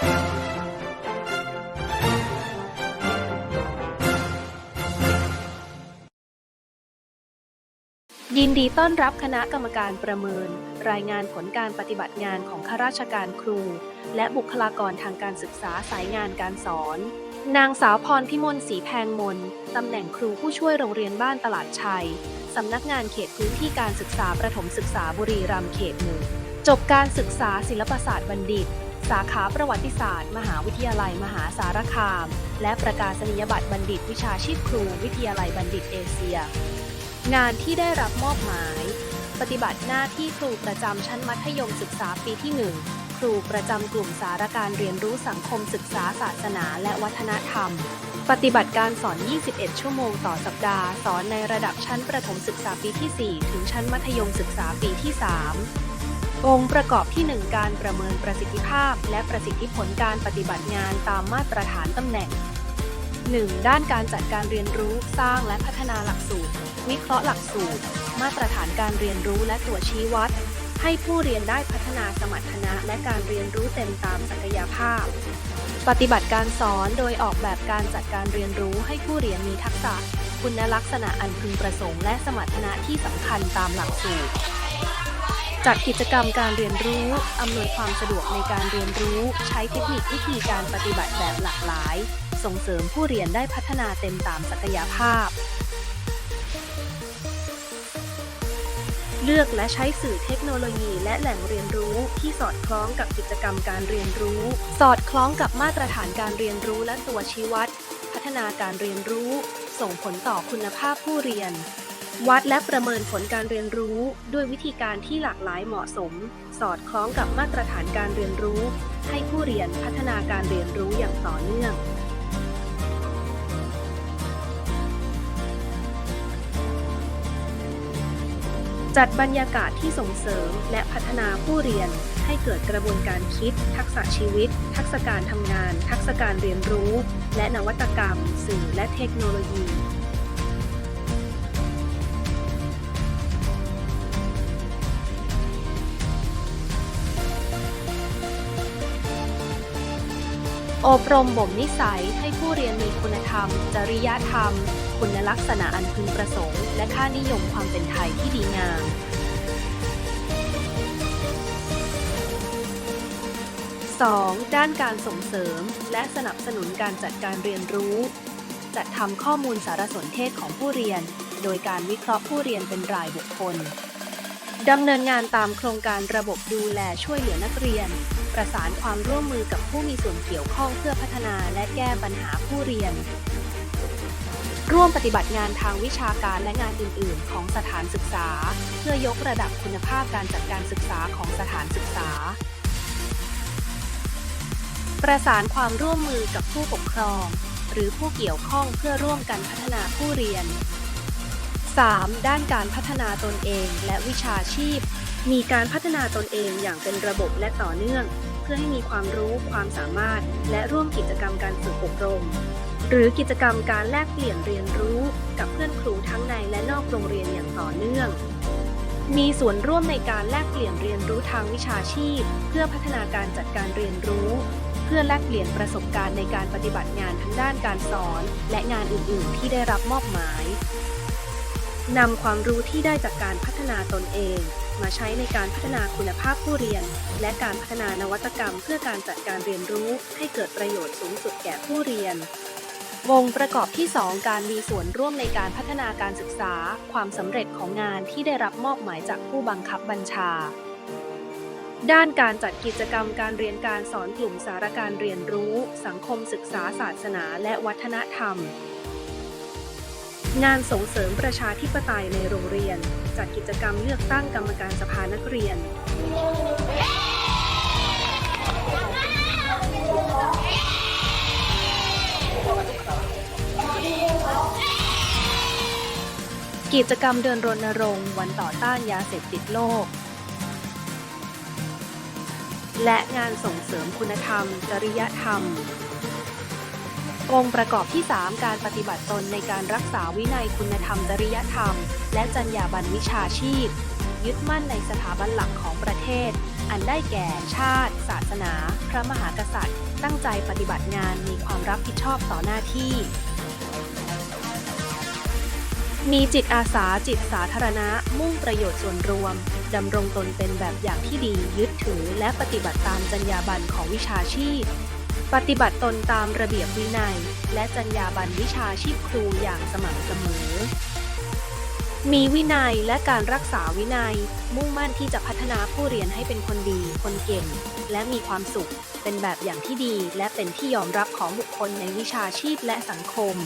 ยินดีต้อนรับคณะกรรมการประเมิน รายงานผลการปฏิบัติงานของข้าราชการครู และบุคลากรทางการศึกษาสายงานการสอน นางสาวพรพิมลศรีแพงมนตำแหน่งครูผู้ช่วยโรงเรียนบ้านตลาดชัย สำนักงานเขตพื้นที่การศึกษาประถมศึกษาบุรีรัมย์เขตหนึ่งจบการศึกษาศิลปศาสตร์บัณฑิต สาขาประวัติศาสตร์ มหาวิทยาลัยมหาสารคาม และประกาศนียบัตรบัณฑิตวิชาชีพครูวิทยาลัยบัณฑิตเอเชีย งานที่ได้รับมอบหมาย ปฏิบัติหน้าที่ครูประจำชั้นมัธยมศึกษาปีที่ 1 ครูประจำกลุ่มสารการเรียนรู้สังคมศึกษาศาสนาและวัฒนธรรม ปฏิบัติการสอน 21 ชั่วโมงต่อสัปดาห์ สอนในระดับชั้นประถมศึกษาปีที่ 4 ถึงชั้นมัธยมศึกษาปีที่ 3 องค์ประกอบที่ 1 การประเมินประสิทธิภาพ และประสิทธิผลการปฏิบัติงานตามมาตรฐานตำแหน่ง 1. ด้านการจัดการเรียนรู้สร้างและพัฒนาหลักสูตร วิเคราะห์หลักสูตร มาตรฐานการเรียนรู้และตัวชี้วัด ให้ผู้เรียนได้พัฒนาสมรรถนะและการเรียนรู้เต็มตามศักยภาพ ปฏิบัติการสอนโดยออกแบบการจัดการเรียนรู้ให้ผู้เรียนมีทักษะ คุณลักษณะอันพึงประสงค์และสมรรถนะที่สำคัญตามหลักสูตร จัดกิจกรรมการเรียนรู้ อำนวยความสะดวกในการเรียนรู้ ใช้เทคนิควิธีการปฏิบัติแบบหลากหลาย ส่งเสริมผู้เรียนได้พัฒนาเต็มตามศักยภาพ เลือกและใช้สื่อเทคโนโลยีและแหล่งเรียนรู้ที่สอดคล้องกับกิจกรรมการเรียนรู้ สอดคล้องกับมาตรฐานการเรียนรู้และตัวชี้วัด พัฒนาการเรียนรู้ ส่งผลต่อคุณภาพผู้เรียน วัดและประเมินผลการเรียนรู้ด้วยวิธีการที่หลากหลายเหมาะสม สอดคล้องกับมาตรฐานการเรียนรู้ ให้ผู้เรียนพัฒนาการเรียนรู้อย่างต่อเนื่อง จัดบรรยากาศที่ส่งเสริมและพัฒนาผู้เรียนให้เกิดกระบวนการคิด ทักษะชีวิต ทักษะการทำงาน ทักษะการเรียนรู้ และนวัตกรรม สื่อและเทคโนโลยี อบรมบ่มนิสัยให้ผู้เรียนมีคุณธรรม จริยธรรม คุณลักษณะอันพึงประสงค์ และค่านิยมความเป็นไทยที่ดีงาม 2. ด้านการส่งเสริม และสนับสนุนการจัดการเรียนรู้ จัดทำข้อมูลสารสนเทศของผู้เรียน โดยการวิเคราะห์ผู้เรียนเป็นรายบุคคลดำเนินงานตามโครงการระบบดูแลช่วยเหลือนักเรียน ประสานความร่วมมือกับผู้มีส่วนเกี่ยวข้องเพื่อพัฒนาและแก้ปัญหาผู้เรียน ร่วมปฏิบัติงานทางวิชาการและงานอื่น ๆ ของสถานศึกษา เพื่อยกระดับคุณภาพการจัดการศึกษาของสถานศึกษา ประสานความร่วมมือกับผู้ปกครอง หรือผู้เกี่ยวข้องเพื่อร่วมกันพัฒนาผู้เรียน 3. ด้านการพัฒนาตนเองและวิชาชีพ มีการพัฒนาตนเองอย่างเป็นระบบและต่อเนื่อง พื่อให้มีความรู้ความสามารถ และร่วมกิจกรรมการฝึกอบรม หรือกิจกรรมการแลกเปลี่ยนเรียนรู้กับเพื่อนครูทั้งในและนอกโรงเรียนอย่างต่อเนื่อง มีส่วนร่วมในการแลกเปลี่ยนเรียนรู้ทางวิชาชีพ เพื่อพัฒนาการจัดการเรียนรู้ เพื่อแลกเปลี่ยนประสบการณ์ในการปฏิบัติงานทั้งด้านการสอน และงานอื่น ๆ ที่ได้รับมอบหมาย นำความรู้ที่ได้จากการพัฒนาตนเอง มาใช้ในการพัฒนาคุณภาพผู้เรียน และการพัฒนานวัตกรรม เพื่อการจัดการเรียนรู้ ให้เกิดประโยชน์สูงสุดแก่ผู้เรียน วงประกอบที่ 2 การมีส่วนร่วมในการพัฒนาการศึกษา ความสำเร็จของงานที่ได้รับมอบหมายจากผู้บังคับบัญชา ด้านการจัดกิจกรรมการเรียนการสอนกลุ่มสารการเรียนรู้ สังคมศึกษาศาสนา และวัฒนธรรม งานส่งเสริมประชาธิปไตยในโรงเรียน จัดกิจกรรมเลือกตั้งกรรมการสภานักเรียน กิจกรรมเดินรณรงค์วันต่อต้านยาเสพติดโลก และงานส่งเสริมคุณธรรม จริยธรรม องค์ประกอบที่ 3 การปฏิบัติตนในการรักษาวินัยคุณธรรมจริยธรรม และจรรยาบรรณวิชาชีพ ยึดมั่นในสถาบันหลักของประเทศ อันได้แก่ชาติ ศาสนา พระมหากษัตริย์ ตั้งใจปฏิบัติงานมีความรับผิดชอบต่อหน้าที่ มีจิตอาสาจิตสาธารณะ มุ่งประโยชน์ส่วนรวมดำรงตนเป็นแบบอย่างที่ดียึดถือและปฏิบัติตามจรรยาบรรณของวิชาชีพ ปฏิบัติตนตามระเบียบวินัย และจรรยาบรรณวิชาชีพครูอย่างสม่ำเสมอ มีวินัยและการรักษาวินัย มุ่งมั่นที่จะพัฒนาผู้เรียนให้เป็นคนดี คนเก่ง และมีความสุข เป็นแบบอย่างที่ดี และเป็นที่ยอมรับของบุคคลในวิชาชีพและสังคม